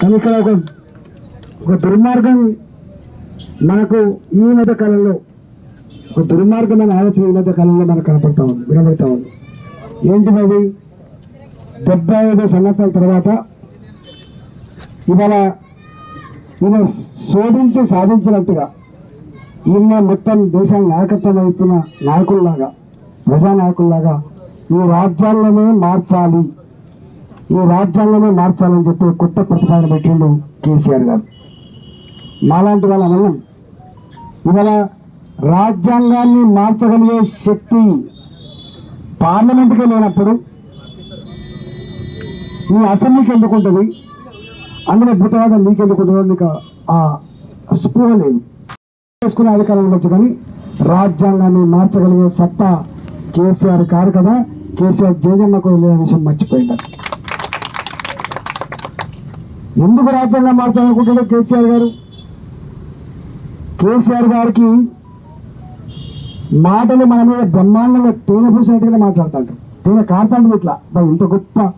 కానీ ఇక్కడ ఒక ఒక దుర్మార్గం మనకు ఈ మధ్య కాలంలో ఒక దుర్మార్గమైన ఆలోచన ఈ మధ్య కాలంలో మనకు కనపడతా ఉంది వినబడతా ఉంది. ఏంటిది డెబ్బై ఐదు సంవత్సరాల తర్వాత ఇవాళ ఈయన శోధించి సాధించినట్టుగా ఈయన మొత్తం దేశాన్ని నాయకత్వం వహిస్తున్న నాయకుల్లాగా ప్రజానాయకుల్లాగా ఈ రాజ్యాంగమే మార్చాలి. ఈ రాజ్యాంగమే మార్చాలని చెప్పి కొత్త ప్రతిపాదన పెట్టిండు కేసీఆర్ గారు. మాలాంటి వాళ్ళ మనం ఇవాళ రాజ్యాంగాన్ని మార్చగలిగే శక్తి పార్లమెంట్కే లేనప్పుడు ఈ అసెంబ్లీకి ఎందుకు ఉంటుంది? అందులో భూతవాదం నీకెందుకు ఉంటుందో నీకు ఆ స్పృహ లేదు. చేసుకునే అధికారం ఉండొచ్చు కానీ రాజ్యాంగాన్ని మార్చగలిగే సత్తా కేసీఆర్ కాదు కదా. కేసీఆర్ జేజమ్మకు లేని విషయం మర్చిపోయింది ఎందుకు రాజ్యాంగం మార్చాలనుకుంటాడు కేసీఆర్ గారు? కేసీఆర్ గారికి మాటలు మన మీద బ్రహ్మాండంగా తేనె పూసినట్టుగానే మాట్లాడుతుంటారు. తేనె కాడుతుంటుంది ఇట్లా. బా ఇంత గొప్ప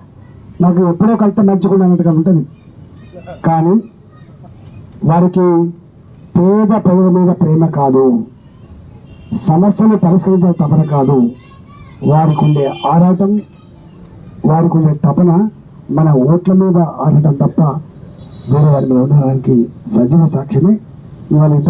నాకు ఎప్పుడో కలిత నడుచుకున్నట్టుగా ఉంటుంది. కానీ వారికి పేద ప్రజల మీద ప్రేమ కాదు. సమస్యను పరిష్కరించే తపన కాదు. వారికి ఉండే ఆరాటం వారికి ఉండే తపన మన ఓట్ల మీద ఆడటం తప్ప వేరే వారి మీద ఉండడానికి సజీవ సాక్ష్యమే ఇవాళ ఇంత